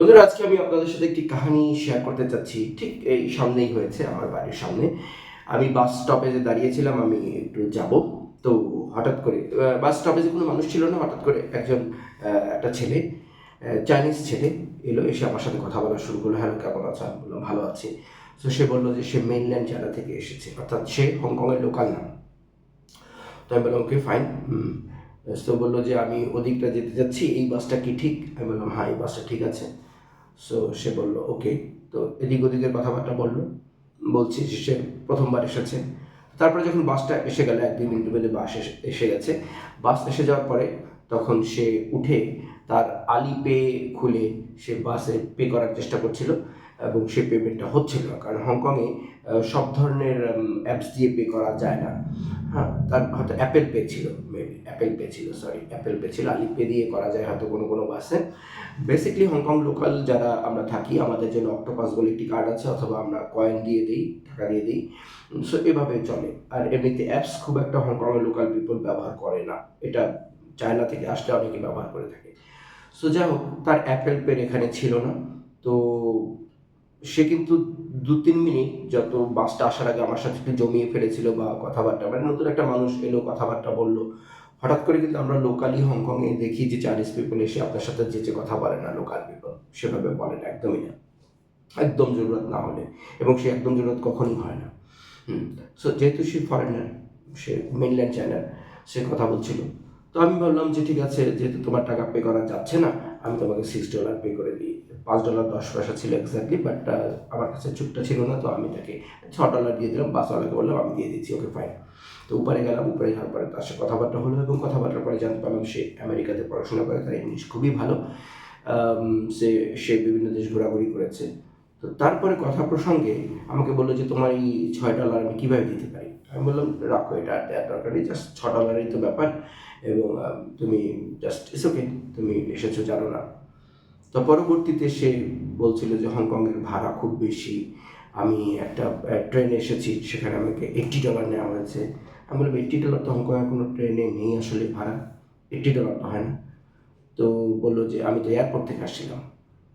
বন্ধুরা, আজকে আমি আপনাদের সাথে একটি কাহিনী শেয়ার করতে চাচ্ছি। ঠিক এই সামনেই হয়েছে আমার বাড়ির সামনে। আমি বাস স্টপেজে দাঁড়িয়েছিলাম, আমি একটু যাব। তো হঠাৎ করে বাস স্টপেজে কোনো মানুষ ছিল না, হঠাৎ করে একজন একটা ছেলে চাইনিজ ছেলে এলো, এসে আমার সাথে কথা বলা শুরু করল। হ্যালো কেমন আছো? আমি বললাম, ভালো আছি। তো সে বলল যে, সে মেইনল্যান্ড চায়না থেকে এসেছে। অর্থাৎ সে হংকংয়ের লোকাল না। তো আমি বললাম ওকে ফাইন তো বলল যে, আমি ওদিকটা যেতে যাচ্ছি, এই বাসটা কি ঠিক? আমি বললাম হ্যাঁ এই বাসটা ঠিক আছে। সো সে বলল ওকে তো এদিক ওদিকের কথাবার্তা বলল। বলছি সে প্রথমবার এসেছে। তারপরে যখন বাসটা এসে গেল, এক দুই মিনিট বেলে বাস এসে- গেছে। বাস এসে যাওয়ার পরে তখন সে উঠে তার আলি পে খুলে সে বাসে পে করার চেষ্টা করছিল এবং সে পেমেন্টটা হচ্ছিল না। কারণ হংকংয়ে সব ধরনের অ্যাপস দিয়ে পে করা যায় না। হ্যাঁ তার হয়তো অ্যাপেল পে ছিল অ্যাপেল পে ছিল সরি অ্যাপেল পে ছিল আলি পে দিয়ে করা যায় হয়তো কোনো কোনো বাসে বেসিকলি হংকং লোকাল যারা আমরা থাকি, আমাদের জন্য অক্টোপাস বলে একটি কার্ড আছে, অথবা আমরা কয়েন দিয়ে দিই, টাকা দিয়ে দিই সো এভাবে চলে। আর এমনিতে অ্যাপস খুব একটা হংকংয়ের লোকাল পিপল ব্যবহার করে না। এটা চায়না থেকে আসলে অনেকে ব্যবহার করে থাকে। সো যাই হোক, তার অ্যাপেল পের এখানে ছিল না। তো সে কিন্তু দু তিন মিনিট যত বাসটা আসার আগে আমার সাথে একটু জমিয়ে ফেলেছিল বা কথাবার্তা মানে নতুন একটা মানুষ এলো, কথাবার্তা বলল। হঠাৎ করে কিন্তু আমরা লোকালি হংকংয়ে দেখি যে চাইনিজ পিপল এসে আপনার সাথে যে যে কথা বলে না লোকাল পিপল সেভাবে বলে না, একদমই না। একদম জরুরত না হলে, এবং সে একদম জরুরত কখনই হয় না। হুম সো যেহেতু সে ফরেনার সে মেনল্যান্ড চায়নার সে কথা বলছিল। তো আমি বললাম যে ঠিক আছে, যেহেতু তোমার টাকা পে করা যাচ্ছে না, আমি তোমাকে সিক্স ডলার পে করে দিই। পাঁচ ডলার দশ পয়সা ছিল এক্স্যাক্টলি বাট আমার কাছে চুপটা ছিল না, তো আমি তাকে ছ ডলার দিয়ে দিলাম বাসওয়ালাকে বললাম, আমি দিয়ে দিচ্ছি ওকে ফাইন তো উপরে গেলাম, উপরে যাওয়ার পরে তার সাথে কথাবার্তা হলো এবং কথাবার্তার পরে জানতে পারলাম সে আমেরিকাতে পড়াশোনা করে, তার ইংলিশ খুবই ভালো। সে সে বিভিন্ন দেশ ঘোরাঘুরি করেছে। তো তারপরে কথা প্রসঙ্গে আমাকে বলল যে, তোমার এই ছয় ডলার আমি কীভাবে দিতে পারি? আমি বললাম, রাখো, এটা আর দেওয়ার দরকার নেই জাস্ট ছ ডলারই তো ব্যাপার এবং তুমি জাস্ট ইস ওকে তুমি এসেছ, জানো না। তো পরবর্তীতে সে বলছিল যে হংকংয়ের ভাড়া খুব বেশি। আমি একটা ট্রেনে এসেছি, সেখানে আমাকে এইট্টি ডলার নেওয়া হয়েছে। আমি বললাম এইট্টি ডলার তো হংকংয়ের কোনো ট্রেনে নেই আসলে ভাড়া। এইট্টি ডলার তো হয় না। তো বলল যে, আমি তো এয়ারপোর্ট থেকে আসছিলাম।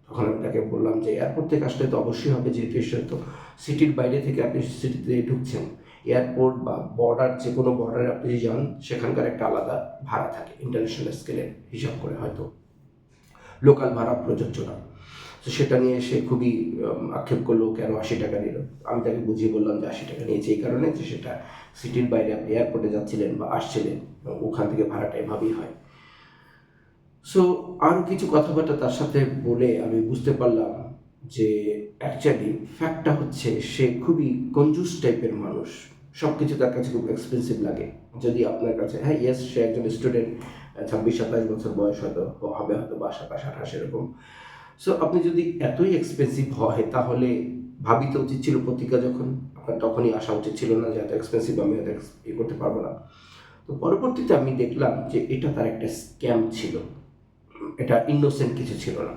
তখন আমি তাকে বললাম যে এয়ারপোর্ট থেকে আসলে তো অবশ্যই হবে, যেহেতু এসে তো সিটির বাইরে থেকে আপনি সিটিতে ঢুকছেন। এয়ারপোর্ট বা বর্ডার যে কোনো বর্ডারে আপনি যান, সেখানকার একটা আলাদা ভাড়া থাকে। ইন্টারন্যাশনাল স্কেলে হিসাব করে হয়তো। লোকাল ভাড়া প্রযোজ্য না। তো সেটা নিয়ে সে খুবই আক্ষেপ করল, কেন আশি টাকা নিল? আমি তাকে বুঝিয়ে বললাম যে আশি টাকা নিয়েছে এই কারণে যে সেটা সিটির বাইরে আপনি এয়ারপোর্টে যাচ্ছিলেন বা আসছিলেন ওখান থেকে ভাড়াটা এভাবেই হয়। সো আরও কিছু কথাবার্তা তার সাথে বলে আমি বুঝতে পারলাম যে অ্যাকচুয়ালি ফ্যাক্টটা হচ্ছে সে খুবই কঞ্জুস টাইপের মানুষ। সব কিছু তার কাছে খুব এক্সপেন্সিভ লাগে। যদি আপনার কাছে হ্যাঁ ইয়েস সে একজন স্টুডেন্ট ছাব্বিশ, সাতাশ বছর বয়স হয়তো হবে, হয়তো বা সাতাশ, আঠাশ, এরকম। সো আপনি যদি এতই এক্সপেন্সিভ হয়, তাহলে ভাবিতে উচিত ছিল পত্রিকা যখন? আপনার তখনই আসা উচিত ছিল না যে এত এক্সপেন্সিভ আমি এত ইয়ে করতে পারব না। তো পরবর্তীতে আমি দেখলাম যে এটা তার একটা স্ক্যাম ছিল। এটা ইনোসেন্ট কিছু ছিল না।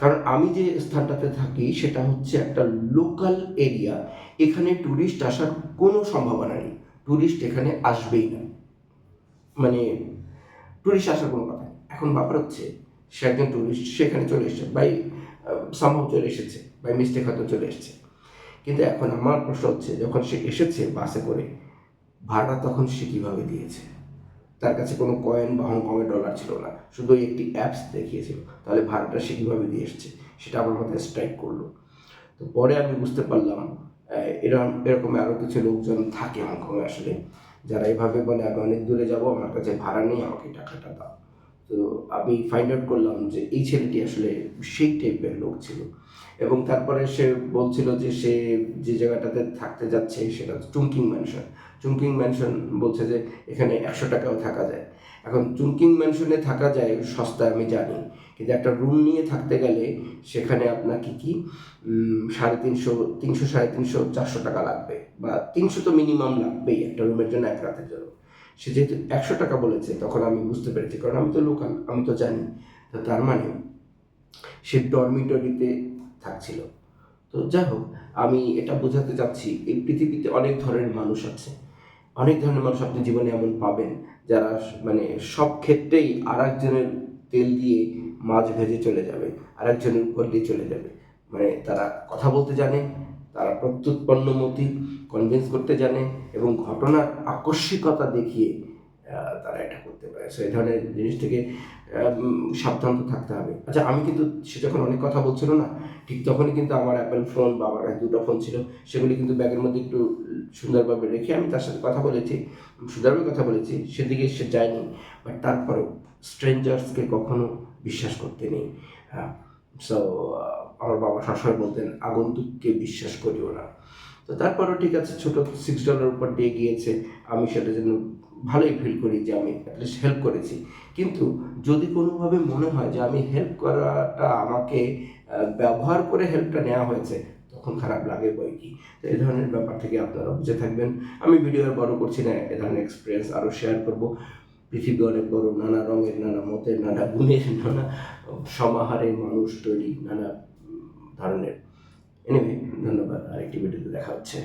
কারণ আমি যে স্থানটাতে থাকি, সেটা হচ্ছে একটা লোকাল এরিয়া এখানে ট্যুরিস্ট আসার কোনো সম্ভাবনা নেই। ট্যুরিস্ট এখানে আসবেই না। মানে ট্যুরিস্ট আসার কোনো কথা এখন ব্যাপার হচ্ছে, সে একজন টুরিস্ট সেখানে চলে এসেছে বাই সামহাও চলে এসেছে বাই মিস্টেক হয়তো চলে এসেছে। কিন্তু এখন আমার প্রশ্ন হচ্ছে, যখন সে এসেছে বাসে করে, ভাড়া তখন সে কীভাবে দিয়েছে? তার কাছে কোনো কয়েন বা হংকংয়ের ডলার ছিল না, শুধু একটি অ্যাপস দেখিয়েছিল, তাহলে ভাড়াটা সে কীভাবে দিয়ে এসছে? সেটা আমার মাথায় স্ট্রাইক করল। তো পরে আমি বুঝতে পারলাম এরকম এরকম আরও কিছু লোকজন থাকে হংকংয়ে আসলে। যারা এভাবে বলে আমি অনেক দূরে যাব আমার কাছে ভাড়া নেই আমাকে টাকাটা দাও। তো আমি ফাইন্ড আউট করলাম যে এই ছেলেটি আসলে সেই টাইপের লোক ছিল। এবং তারপরে সে বলছিল যে সে যে জায়গাটাতে থাকতে যাচ্ছে সেটা চুংকিং ম্যানশন চুংকিং ম্যানশন বলছে যে এখানে একশো টাকাও থাকা যায়। এখন চুংকিং ম্যানশনে থাকা যায় সস্তায় আমি জানি, কিন্তু একটা রুম নিয়ে থাকতে গেলে সেখানে আপনাকে কি সাড়ে তিনশো তিনশো, সাড়ে তিনশো, চারশো টাকা লাগবে। বা তিনশো তো মিনিমাম লাগবেই একটা রুমের জন্য এক রাতের জন্য। সে যেহেতু একশো টাকা বলেছে, তখন আমি বুঝতে পেরেছি, কারণ আমি তো লোকাল, আমি তো জানি। তো তার মানে সে ডরমিটরিতে থাকছিল। তো যাই হোক, আমি এটা বোঝাতে চাচ্ছি, এই পৃথিবীতে অনেক ধরনের মানুষ আছে। অনেক ধরনের মানুষ আপনি জীবনে এমন পাবেন, যারা মানে সব ক্ষেত্রেই আর একজনের তেল দিয়ে মাছ ভেজে চলে যাবে, আরেকজনের উপর দিয়ে চলে যাবে। মানে তারা কথা বলতে জানে, তারা প্রত্যুৎপন্নমতি কনভিন্স করতে জানে এবং ঘটনার আকস্মিকতা দেখিয়ে তারা এটা করতে পারে। সো এই ধরনের জিনিস থেকে সাবধান তো থাকতে হবে। আচ্ছা আমি কিন্তু সে যখন অনেক কথা বলছিল না, ঠিক তখনই কিন্তু আমার অ্যাপেল ফোন বা আমার কাছে দুটো ফোন ছিল, সেগুলি কিন্তু ব্যাগের মধ্যে একটু সুন্দরভাবে রেখে আমি তার সাথে কথা বলেছি, সুন্দরভাবে কথা বলেছি, সেদিকে সে যায়নি। বাট তারপরেও স্ট্রেঞ্জার্সকে কখনো বিশ্বাস করতে নেই। সো আমার বাবা সবসময় বলতেন, আগন্তুককে বিশ্বাস করিও না। তো তারপরেও ঠিক আছে, ছোট সিক্স ডলার উপর দিয়ে গিয়েছে। আমি সেটা যেন ভালোই ফিল করি যে আমি অ্যাটলিস্ট হেল্প করেছি। কিন্তু যদি কোনোভাবে মনে হয় যে আমি হেল্প করাটা আমাকে ব্যবহার করে হেল্পটা নেওয়া হয়েছে, তখন খারাপ লাগে বই কি? তো এই ধরনের ব্যাপার থেকে আপনারা বুঝে থাকবেন। আমি ভিডিও আর বড় করছি না, এ ধরনের এক্সপিরিয়েন্স আরও শেয়ার করব। পৃথিবী অনেক বড়, নানা রঙের, নানা মতের, নানা গুণের, নানা সমাহারের মানুষ তৈরি, নানা ধরনের এনিওয়ে ধন্যবাদ আরেকটি ভিডিওতে দেখা হচ্ছে।